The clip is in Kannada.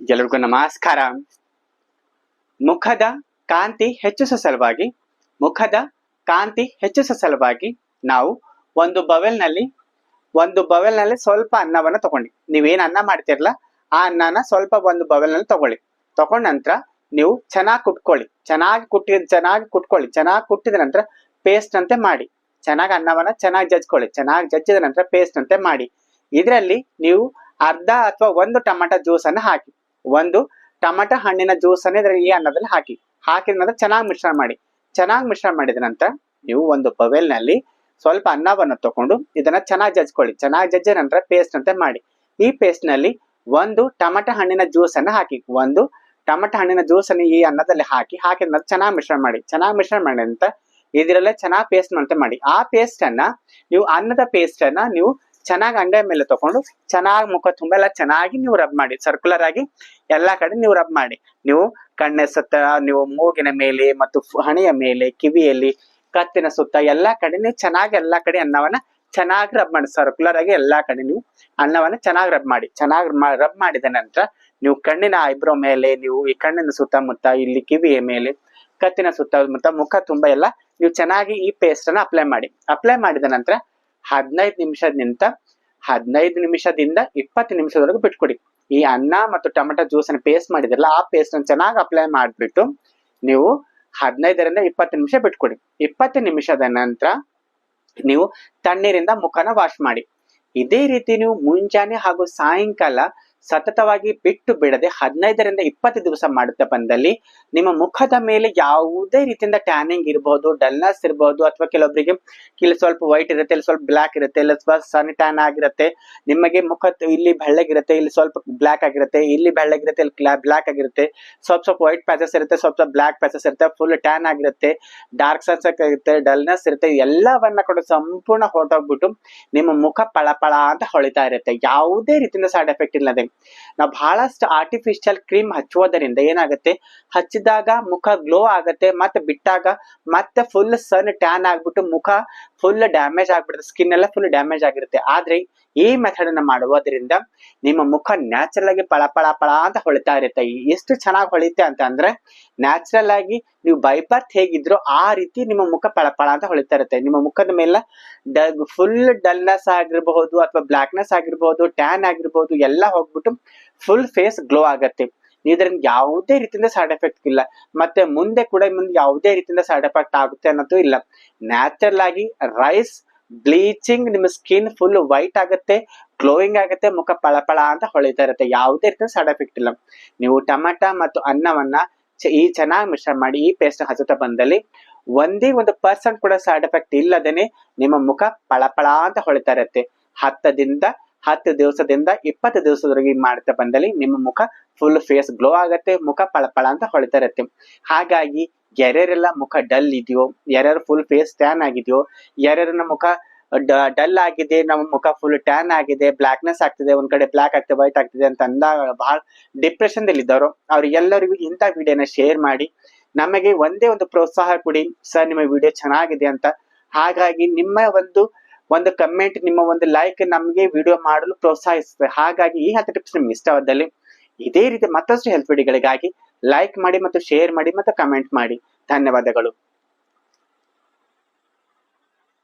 ಎಲ್ಲರಿಗೂ ನಮಸ್ಕಾರ. ಮುಖದ ಕಾಂತಿ ಹೆಚ್ಚಿಸುವ ಸಲುವಾಗಿ, ಮುಖದ ಕಾಂತಿ ಹೆಚ್ಚಿಸುವ ಸಲುವಾಗಿ ನಾವು ಒಂದು ಬವೆಲ್ನಲ್ಲಿ ಒಂದು ಬವೆಲ್ನಲ್ಲಿ ಸ್ವಲ್ಪ ಅನ್ನವನ್ನ ತಗೊಂಡು. ನೀವೇನ್ ಅನ್ನ ಮಾಡ್ತಿರಲ್ಲ ಆ ಅನ್ನನ ಸ್ವಲ್ಪ ಒಂದು ಬವೆಲ್ನಲ್ಲಿ ತಗೊಳ್ಳಿ. ತಗೊಂಡ ನಂತರ ನೀವು ಚೆನ್ನಾಗಿ ಕುಟ್ಕೊಳ್ಳಿ. ಚೆನ್ನಾಗಿ ಕುಟ್ಟಿ ಚೆನ್ನಾಗಿ ಕುಟ್ಕೊಳ್ಳಿ. ಚೆನ್ನಾಗಿ ಕುಟ್ಟಿದ ನಂತರ ಪೇಸ್ಟ್ ಅಂತೆ ಮಾಡಿ. ಚೆನ್ನಾಗಿ ಅನ್ನವನ್ನ ಚೆನ್ನಾಗಿ ಜಜ್ಕೊಳ್ಳಿ. ಚೆನ್ನಾಗಿ ಜಜ್ಜಿದ ನಂತರ ಪೇಸ್ಟ್ ಅಂತೆ ಮಾಡಿ. ಇದರಲ್ಲಿ ನೀವು ಅರ್ಧ ಅಥವಾ ಒಂದು ಟೊಮೆಟೊ ಜ್ಯೂಸ್ ಅನ್ನು ಹಾಕಿ. ಒಂದು ಟಮಟ ಹಣ್ಣಿನ ಜ್ಯೂಸ್ ಅನ್ನು ಈ ಅನ್ನದಲ್ಲಿ ಹಾಕಿ. ಹಾಕಿದ ನಂತರ ಚೆನ್ನಾಗಿ ಮಿಶ್ರಣ ಮಾಡಿ. ಚೆನ್ನಾಗಿ ಮಿಶ್ರಣ ಮಾಡಿದ ನಂತರ ನೀವು ಒಂದು ಬವೆಲ್ನಲ್ಲಿ ಸ್ವಲ್ಪ ಅನ್ನವನ್ನು ತಗೊಂಡು ಇದನ್ನ ಚೆನ್ನಾಗಿ ಜಜ್ಕೊಳ್ಳಿ. ಚೆನ್ನಾಗಿ ಜಜ್ಜ ನಂತರ ಪೇಸ್ಟ್ ಅಂತ ಮಾಡಿ. ಈ ಪೇಸ್ಟ್ನಲ್ಲಿ ಒಂದು ಟಮಟ ಹಣ್ಣಿನ ಜ್ಯೂಸ್ ಹಾಕಿ. ಒಂದು ಟಮಟ ಹಣ್ಣಿನ ಜ್ಯೂಸ್ ಅನ್ನು ಈ ಅನ್ನದಲ್ಲಿ ಹಾಕಿ. ಹಾಕಿದ ನಂತರ ಚೆನ್ನಾಗಿ ಮಿಶ್ರಣ ಮಾಡಿ. ಚೆನ್ನಾಗಿ ಮಿಶ್ರಣ ಮಾಡಿ ಅಂತ ಇದರಲ್ಲೇ ಚೆನ್ನಾಗಿ ಪೇಸ್ಟ್ ಮಾಡಿ. ಆ ಪೇಸ್ಟ್ ನೀವು ಅನ್ನದ ಪೇಸ್ಟ್ ನೀವು ಚೆನ್ನಾಗಿ ಅಂಡೆ ಮೇಲೆ ತಗೊಂಡು, ಚೆನ್ನಾಗಿ ಮುಖ ತುಂಬ ಎಲ್ಲ ಚೆನ್ನಾಗಿ ನೀವು ರಬ್ ಮಾಡಿ ಸರ್ಕ್ಯುಲರ್ ಆಗಿ ಎಲ್ಲಾ ಕಡೆ ನೀವು ರಬ್ ಮಾಡಿ. ನೀವು ಕಣ್ಣೆ ಸುತ್ತ ನೀವು ಮೂಗಿನ ಮೇಲೆ ಮತ್ತು ಹಣೆಯ ಮೇಲೆ, ಕಿವಿಯಲ್ಲಿ, ಕತ್ತಿನ ಸುತ್ತ ಎಲ್ಲಾ ಕಡೆ ನೀವು ಚೆನ್ನಾಗಿ ಎಲ್ಲಾ ಕಡೆ ಅನ್ನವನ್ನ ಚೆನ್ನಾಗಿ ರಬ್ ಮಾಡಿ. ಸರ್ಕ್ಯುಲರ್ ಆಗಿ ಎಲ್ಲಾ ಕಡೆ ನೀವು ಅನ್ನವನ್ನ ಚೆನ್ನಾಗಿ ರಬ್ ಮಾಡಿ. ಚೆನ್ನಾಗಿ ರಬ್ ಮಾಡಿದ ನಂತರ ನೀವು ಕಣ್ಣಿನ ಐಬ್ರೋ ಮೇಲೆ, ನೀವು ಈ ಕಣ್ಣಿನ ಸುತ್ತಮುತ್ತ, ಇಲ್ಲಿ ಕಿವಿಯ ಮೇಲೆ, ಕತ್ತಿನ ಸುತ್ತಮುತ್ತ ಮುಖ ತುಂಬ ಎಲ್ಲ ನೀವು ಚೆನ್ನಾಗಿ ಈ ಪೇಸ್ಟ್ ಅನ್ನ ಅಪ್ಲೈ ಮಾಡಿ. ಅಪ್ಲೈ ಮಾಡಿದ ನಂತರ ಹದಿನೈದು ನಿಮಿಷದಿಂದ ಹದಿನೈದು ನಿಮಿಷದಿಂದ ಇಪ್ಪತ್ತು ನಿಮಿಷದವರೆಗೂ ಬಿಟ್ಕೊಡಿ. ಈ ಅನ್ನ ಮತ್ತು ಟೊಮೆಟೊ ಜ್ಯೂಸ್ ಪೇಸ್ಟ್ ಮಾಡಿದ್ರಲ್ಲ, ಆ ಪೇಸ್ಟ್ ಅನ್ನು ಚೆನ್ನಾಗಿ ಅಪ್ಲೈ ಮಾಡಿಬಿಟ್ಟು ನೀವು ಹದಿನೈದರಿಂದ ಇಪ್ಪತ್ತು ನಿಮಿಷ ಬಿಟ್ಕೊಡಿ. ಇಪ್ಪತ್ತು ನಿಮಿಷದ ನಂತರ ನೀವು ತಣ್ಣೀರಿಂದ ಮುಖನ ವಾಶ್ ಮಾಡಿ. ಇದೇ ರೀತಿ ನೀವು ಮುಂಜಾನೆ ಹಾಗೂ ಸಾಯಂಕಾಲ ಸತತವಾಗಿ ಬಿಟ್ಟು ಬಿಡದೆ ಹದಿನೈದರಿಂದ ಇಪ್ಪತ್ತು ದಿವಸ ಮಾಡುತ್ತಾ ಬಂದಲ್ಲಿ ನಿಮ್ಮ ಮುಖದ ಮೇಲೆ ಯಾವುದೇ ರೀತಿಯಿಂದ ಟ್ಯಾನಿಂಗ್ ಇರಬಹುದು ಡಲ್ನೆಸ್ ಇರಬಹುದು ಅಥವಾ ಕೆಲವೊಬ್ಬರಿಗೆ ಇಲ್ಲಿ ಸ್ವಲ್ಪ ವೈಟ್ ಇರುತ್ತೆ, ಇಲ್ಲಿ ಸ್ವಲ್ಪ ಬ್ಲ್ಯಾಕ್ ಇರುತ್ತೆ, ಇಲ್ಲಿ ಸ್ವಲ್ಪ ಸನ್ ಟ್ಯಾನ್ ಆಗಿರುತ್ತೆ, ನಿಮಗೆ ಮುಖ ಇಲ್ಲಿ ಬೆಳ್ಳಗಿರುತ್ತೆ, ಇಲ್ಲಿ ಸ್ವಲ್ಪ ಬ್ಲ್ಯಾಕ್ ಆಗಿರುತ್ತೆ, ಇಲ್ಲಿ ಬೆಳ್ಳಗಿರುತ್ತೆ, ಇಲ್ಲಿ ಬ್ಲ್ಯಾಕ್ ಆಗಿರುತ್ತೆ, ಸ್ವಲ್ಪ ಸ್ವಲ್ಪ ವೈಟ್ ಪ್ಯಾಚಸ್ ಇರುತ್ತೆ, ಸ್ವಲ್ಪ ಸ್ವಲ್ಪ ಬ್ಲ್ಯಾಕ್ ಪ್ಯಾಚಸ್ ಇರುತ್ತೆ, ಫುಲ್ ಟ್ಯಾನ್ ಆಗಿರುತ್ತೆ, ಡಾರ್ಕ್ ಸನ್ಸ್ ಇರುತ್ತೆ, ಡಲ್ನೆಸ್ ಇರುತ್ತೆ ಎಲ್ಲವನ್ನ ಕೂಡ ಸಂಪೂರ್ಣ ಹೊರಟೋಗ್ಬಿಟ್ಟು ನಿಮ್ಮ ಮುಖ ಪಳ ಪಳ ಅಂತ ಹೊಳಿತಾ ಇರುತ್ತೆ. ಯಾವುದೇ ರೀತಿಯಿಂದ ಸೈಡ್ ಎಫೆಕ್ಟ್ ಇಲ್ಲದೆ. ನಾವು ಬಹಳಷ್ಟು ಆರ್ಟಿಫಿಷಿಯಲ್ ಕ್ರೀಮ್ ಹಚ್ಚುವುದರಿಂದ ಏನಾಗುತ್ತೆ? ಹಚ್ಚಿದಾಗ ಮುಖ ಗ್ಲೋ ಆಗುತ್ತೆ, ಮತ್ತೆ ಬಿಟ್ಟಾಗ ಮತ್ತೆ ಫುಲ್ ಸನ್ ಟ್ಯಾನ್ ಆಗ್ಬಿಟ್ಟು ಮುಖ ಫುಲ್ ಡ್ಯಾಮೇಜ್ ಆಗ್ಬಿಡುತ್ತೆ ಸ್ಕಿನ್ ಎಲ್ಲ ಫುಲ್ ಡ್ಯಾಮೇಜ್ ಆಗಿರುತ್ತೆ. ಆದ್ರೆ ಈ ಮೆಥಡ್ ಅನ್ನ ಮಾಡುವುದರಿಂದ ನಿಮ್ಮ ಮುಖ ನ್ಯಾಚುರಲ್ ಆಗಿ ಪಳ ಪಳ ಪಳ ಅಂತ ಹೊಳಿತಾ ಇರುತ್ತೆ. ಎಷ್ಟು ಚೆನ್ನಾಗಿ ಹೊಳಿತೆ ಅಂತ ಅಂದ್ರೆ ನ್ಯಾಚುರಲ್ ಆಗಿ ನೀವು ಬೈಬರ್ತ್ ಹೇಗಿದ್ರು ಆ ರೀತಿ ನಿಮ್ಮ ಮುಖ ಪಳ ಪಳ ಅಂತ ಹೊಳಿತಾ ಇರುತ್ತೆ. ನಿಮ್ಮ ಮುಖದ ಮೇಲೆ ಫುಲ್ ಡಲ್ನೆಸ್ ಆಗಿರಬಹುದು ಅಥವಾ ಬ್ಲ್ಯಾಕ್ನೆಸ್ ಆಗಿರಬಹುದು ಟ್ಯಾನ್ ಆಗಿರಬಹುದು, ಎಲ್ಲ ಹೋಗ್ಬಿಟ್ಟು ಫುಲ್ ಫೇಸ್ ಗ್ಲೋ ಆಗತ್ತೆ. ಇದರಿಂದ ಯಾವುದೇ ರೀತಿಯಿಂದ ಸೈಡ್ ಎಫೆಕ್ಟ್ ಇಲ್ಲ. ಮತ್ತೆ ಮುಂದೆ ಕೂಡ ಮುಂದೆ ಯಾವುದೇ ರೀತಿಯಿಂದ ಸೈಡ್ ಎಫೆಕ್ಟ್ ಆಗುತ್ತೆ ಅನ್ನೋದು ಇಲ್ಲ. ನ್ಯಾಚುರಲ್ ಆಗಿ ರೈಸ್ ಬ್ಲೀಚಿಂಗ್ ನಿಮ್ಮ ಸ್ಕಿನ್ ಫುಲ್ ವೈಟ್ ಆಗುತ್ತೆ ಗ್ಲೋಯಿಂಗ್ ಆಗುತ್ತೆ, ಮುಖ ಪಳಪಳ ಅಂತ ಹೊಳಿತಾ ಇರುತ್ತೆ. ಯಾವುದೇ ರೀತಿಯ ಸೈಡ್ ಎಫೆಕ್ಟ್ ಇಲ್ಲ. ನೀವು ಟೊಮೆಟೊ ಮತ್ತು ಅನ್ನವನ್ನ ಈ ಚೆನ್ನಾಗಿ ಮಿಶ್ರಣ ಮಾಡಿ, ಈ ಪೇಸ್ಟ್ ಹಚ್ಚುತ್ತಾ ಬಂದಲ್ಲಿ ಒಂದೇ ಒಂದು ಪರ್ಸೆಂಟ್ ಕೂಡ ಸೈಡ್ ಎಫೆಕ್ಟ್ ಇಲ್ಲದೇನೆ ನಿಮ್ಮ ಮುಖ ಪಳಪಳ ಅಂತ ಹೊಳಿತಾ ಇರುತ್ತೆ. ಹತ್ತದಿಂದ ಹತ್ತು ದಿವಸದಿಂದ ಇಪ್ಪತ್ತು ದಿವಸದವರೆಗೆ ಮಾಡ್ತಾ ಬಂದಲ್ಲಿ ನಿಮ್ಮ ಮುಖ ಫುಲ್ ಫೇಸ್ ಗ್ಲೋ ಆಗತ್ತೆ, ಮುಖ ಪಳಪಳ ಅಂತ ಹೊಳಿತಾ ಇರುತ್ತೆ ಹಾಗಾಗಿ ಯಾರ್ಯಾರೆಲ್ಲ ಮುಖ ಡಲ್ ಇದೆಯೋ, ಯಾರ್ಯಾರು ಫುಲ್ ಫೇಸ್ ಟ್ಯಾನ್ ಆಗಿದೆಯೋ ಯಾರ್ಯಾರ ಮುಖ ಡಲ್ ಆಗಿದೆ, ನಮ್ಮ ಮುಖ ಫುಲ್ ಟ್ಯಾನ್ ಆಗಿದೆ ಬ್ಲಾಕ್ನೆಸ್ ಆಗ್ತಿದೆ, ಒಂದ್ ಕಡೆ ಬ್ಲಾಕ್ ಆಗ್ತದೆ ವೈಟ್ ಆಗ್ತಿದೆ ಅಂತ ಅಂದಾಗ ಬಹಳ ಡಿಪ್ರೆಷನ್ ಇದ್ದವರು. ಎಲ್ಲರಿಗೂ ಇಂಥ ವಿಡಿಯೋನ ಶೇರ್ ಮಾಡಿ, ನಮಗೆ ಒಂದೇ ಒಂದು ಪ್ರೋತ್ಸಾಹ ಕೊಡಿ, ಸರ್, ನಿಮ್ಮ ವಿಡಿಯೋ ಚೆನ್ನಾಗಿದೆ ಅಂತ. ಹಾಗಾಗಿ ನಿಮ್ಮ ಒಂದು ಒಂದು ಕಮೆಂಟ್ ನಿಮ್ಮ ಒಂದು ಲೈಕ್ ನಮಗೆ ವಿಡಿಯೋ ಮಾಡಲು ಪ್ರೋತ್ಸಾಹಿಸುತ್ತದೆ ಹಾಗಾಗಿ ಈ ಹತ್ತು ಟಿಪ್ಸ್ ನಿಮ್ಗೆ ಇಷ್ಟವಾದಲ್ಲಿ ಇದೇ ರೀತಿ ಮತ್ತಷ್ಟು ಹೆಲ್ಪ್ ವಿಡಿಯೋಗಳಿಗಾಗಿ ಲೈಕ್ ಮಾಡಿ ಮತ್ತು ಶೇರ್ ಮಾಡಿ ಮತ್ತು ಕಮೆಂಟ್ ಮಾಡಿ. ಧನ್ಯವಾದಗಳು.